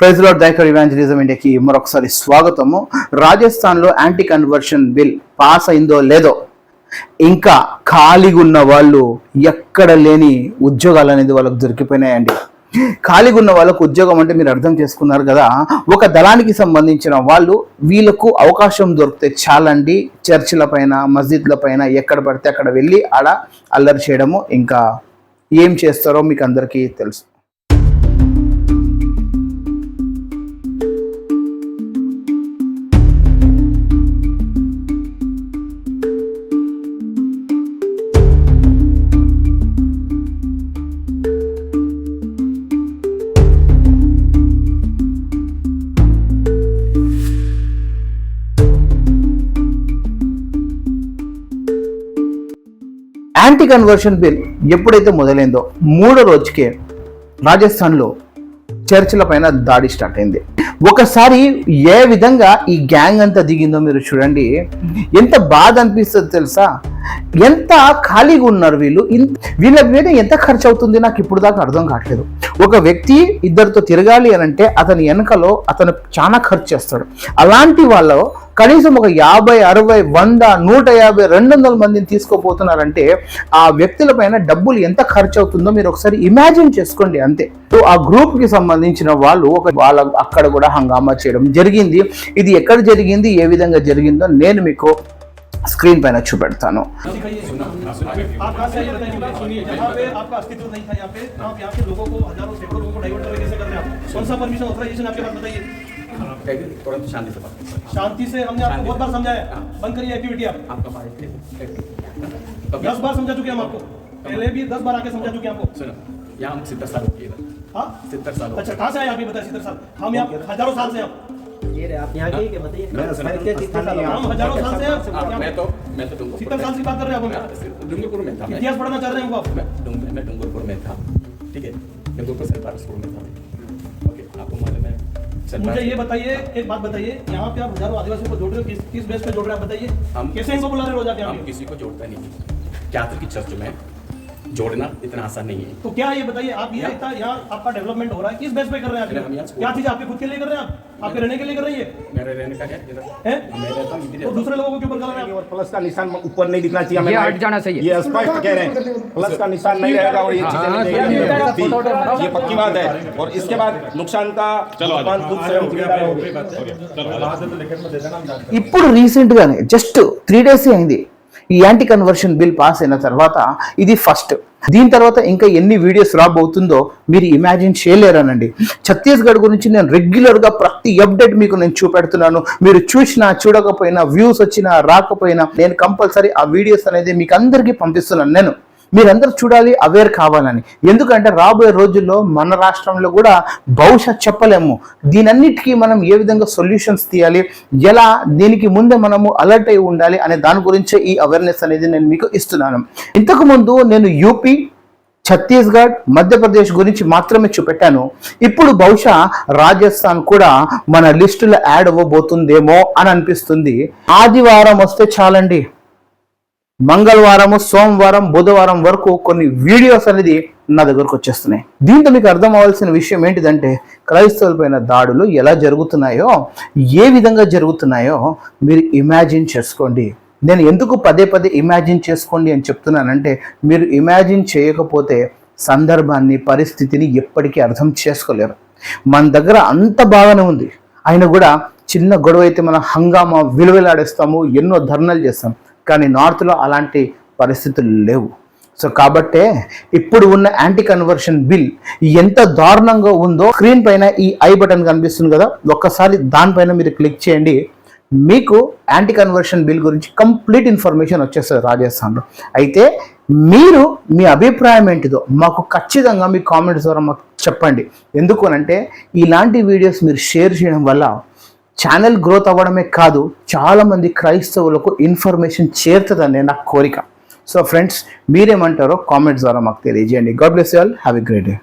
Praise lord దైకర్ evangelism ఇండియాకి మరొకసారి స్వాగతము. రాజస్థాన్లో యాంటీ కన్వర్షన్ బిల్ పాస్ అయిందో లేదో ఇంకా ఖాళీగా ఉన్న వాళ్ళు ఎక్కడ లేని ఉద్యోగాలు అనేది వాళ్ళకు దొరికిపోయినాయండి. ఖాళీగా ఉన్న వాళ్ళకు ఉద్యోగం అంటే మీరు అర్థం చేసుకున్నారు కదా ఒక దళానికి సంబంధించిన వాళ్ళు వీళ్ళకు అవకాశం దొరికితే చాలండి. చర్చిల పైన మస్జిద్ల పైన ఎక్కడ పడితే అక్కడ వెళ్ళి ఆడ అల్లరి చేయడము. ఇంకా ఏం చేస్తారో మీకు అందరికీ తెలుసు. యాంటీ కన్వర్షన్ బిల్ ఎప్పుడైతే మొదలైందో మూడో రోజుకే రాజస్థాన్లో చర్చిల పైన దాడి స్టార్ట్ అయింది. ఒకసారి ఏ విధంగా ఈ గ్యాంగ్ అంతా దిగిందో మీరు చూడండి. ఎంత బాధ అనిపిస్తుంది తెలుసా? ఎంత ఖాళీగా ఉన్నారు వీళ్ళు? వీళ్ళ మీద ఎంత ఖర్చు అవుతుంది? నాకు ఇప్పుడు దాకా అర్థం కావట్లేదు. ఒక వ్యక్తి ఇద్దరితో తిరగాలి అని అంటే అతని వెనకలో అతను చాలా ఖర్చు చేస్తాడు. అలాంటి వాళ్ళు కనీసం ఒక యాభై అరవై వంద నూట యాభై రెండు వందల మందిని తీసుకోపోతున్నారంటే ఆ వ్యక్తుల పైన డబ్బులు ఎంత ఖర్చు అవుతుందో మీరు ఒకసారి ఇమాజిన్ చేసుకోండి అంతే సో ఆ గ్రూప్ కి సంబంధించిన వాళ్ళు ఒక వాళ్ళ అక్కడ కూడా హంగామా చేయడం జరిగింది ఇది ఎక్కడ జరిగింది ఏ విధంగా జరిగిందో నేను మీకు స్క్రీన్ పైన చూపెడతాను आप कहाँ से आए बताइए मुझे सुनिए जहाँ पे आपका तुरंत शांति से बात शांति से हमने आपको बहुत बार समझाया। बंद करिए एक्टिविटी आप। आपका दस बार समझा चुके हम आपको। पहले भी दस बार आके समझा चुके आपको। सुनो यहाँ हम सितर साल रुकी हाँ सितर साल अच्छा कहाँ से आए आप ये बताए सितर साल? हम यहाँ हज़ारों साल से हम ये रहे आप यहाँ के बताइए। मैं मैं पढ़ना चाह रहे मैं मुझे ये बताइए एक बात बताइए यहाँ पे आप हज़ारों आदिवासियों को जोड़ रहे हो किस किस बेस पे जोड़ रहे हैं बताइए? हम- कैसे इनको बुला रहे हो रोज हम किसी को जोड़ता नहीं क्या की चर्च में जोड़ना इतना आसान नहीं है तो क्या ये बताइए आप ये इतना यहाँ आपका डेवलपमेंट हो रहा है किस बेस पे कर रहे हैं हम आप यहाँ ये? छोड़- क्या चीज आपके खुद के लिए कर रहे हैं आप आपके रहने के लिए कर रहे हैं ये मेरे रहने का क्या इधर हैं? मैं रहता हूँ इधर तो रहता हूँ। दूसरे लोगों के ऊपर कर रहे हैं आप और प्लस का निशान ऊपर नहीं दिखना चाहिए हमें ये लाइट- हट जाना चाहिए। ये स्पष्ट कह रहे हैं प्लस का निशान नहीं रहेगा और ये चीजें नहीं रहेगी ये पक्की बात है और इसके बाद नुकसान का नुकसान खुद स्वयं जिम्मेदार होगी ఇప్పుడు రీసెంట్ గానే జస్ట్ త్రీ డేస్ అయింది ఈ యాంటీ కన్వర్షన్ బిల్ పాస్ అయిన తర్వాత ఇది ఫస్ట్ దీని తర్వాత ఇంకా ఎన్ని వీడియోస్ రాబోతుందో మీరు ఇమాజిన్ చేయలేరనండి. ఛత్తీస్గఢ్ గురించి నేను రెగ్యులర్గా ప్రతి అప్డేట్ మీకు నేను చూపెడుతున్నాను. మీరు చూసినా చూడకపోయినా వ్యూస్ వచ్చినా రాకపోయినా నేను కంపల్సరీ ఆ వీడియోస్ అనేది మీకు అందరికీ పంపిస్తున్నాను నేను. మీరందరూ చూడాలి అవేర్ కావాలని. ఎందుకంటే రాబోయే రోజుల్లో మన రాష్ట్రంలో కూడా బహుశా చెప్పలేము. దీనన్నిటికీ మనం ఏ విధంగా సొల్యూషన్స్ తీయాలి ఎలా దీనికి ముందే మనము అలర్ట్ అయి ఉండాలి అనే దాని గురించే ఈ అవేర్నెస్ అనేది నేను మీకు ఇస్తున్నాను. ఇంతకు ముందు నేను యూపీ ఛత్తీస్గఢ్ మధ్యప్రదేశ్ గురించి మాత్రమే చూపెట్టాను. ఇప్పుడు బహుశా రాజస్థాన్ కూడా మన లిస్టులో యాడ్ అవ్వబోతుందేమో అని అనిపిస్తుంది. ఆదివారం వస్తే చాలండి. మంగళవారము సోమవారం బుధవారం వరకు కొన్ని వీడియోస్ అనేది నా దగ్గరకు వచ్చేస్తున్నాయి. దీంతో మీకు అర్థం అవ్వాల్సిన విషయం ఏంటిదంటే క్రైస్తవులపైన దాడులు ఎలా జరుగుతున్నాయో ఏ విధంగా జరుగుతున్నాయో మీరు ఇమాజిన్ చేసుకోండి. నేను ఎందుకు పదే పదే ఇమాజిన్ చేసుకోండి అని చెప్తున్నానంటే మీరు ఇమాజిన్ చేయకపోతే సందర్భాన్ని పరిస్థితిని ఎప్పటికీ అర్థం చేసుకోలేరు. మన దగ్గర అంత బాగానే ఉంది. అయినా కూడా చిన్న గొడవ అయితే మనం హంగామా విలువలాడేస్తాము ఎన్నో ధర్నాలు చేస్తాం. కానీ నార్త్లో అలాంటి పరిస్థితులు లేవు. సో కాబట్టే ఇప్పుడు ఉన్న యాంటీ కన్వర్షన్ బిల్ ఎంత దారుణంగా ఉందో స్క్రీన్ పైన ఈ ఐ బటన్ కనిపిస్తుంది కదా ఒక్కసారి దానిపైన మీరు క్లిక్ చేయండి. మీకు యాంటీ కన్వర్షన్ బిల్ గురించి కంప్లీట్ ఇన్ఫర్మేషన్ వచ్చేస్తుంది రాజస్థాన్లో. అయితే మీరు మీ అభిప్రాయం ఏంటిదో మాకు ఖచ్చితంగా మీ కామెంట్స్ ద్వారా మాకు చెప్పండి. ఎందుకు అంటే ఇలాంటి వీడియోస్ మీరు షేర్ చేయడం వల్ల ఛానల్ గ్రోత్ అవ్వడమే కాదు చాలామంది క్రైస్తవులకు ఇన్ఫర్మేషన్ చేరుతుందనే నా కోరిక. సో ఫ్రెండ్స్ మీరేమంటారో కామెంట్స్ ద్వారా మాకు తెలియజేయండి. God bless all. Have a great day.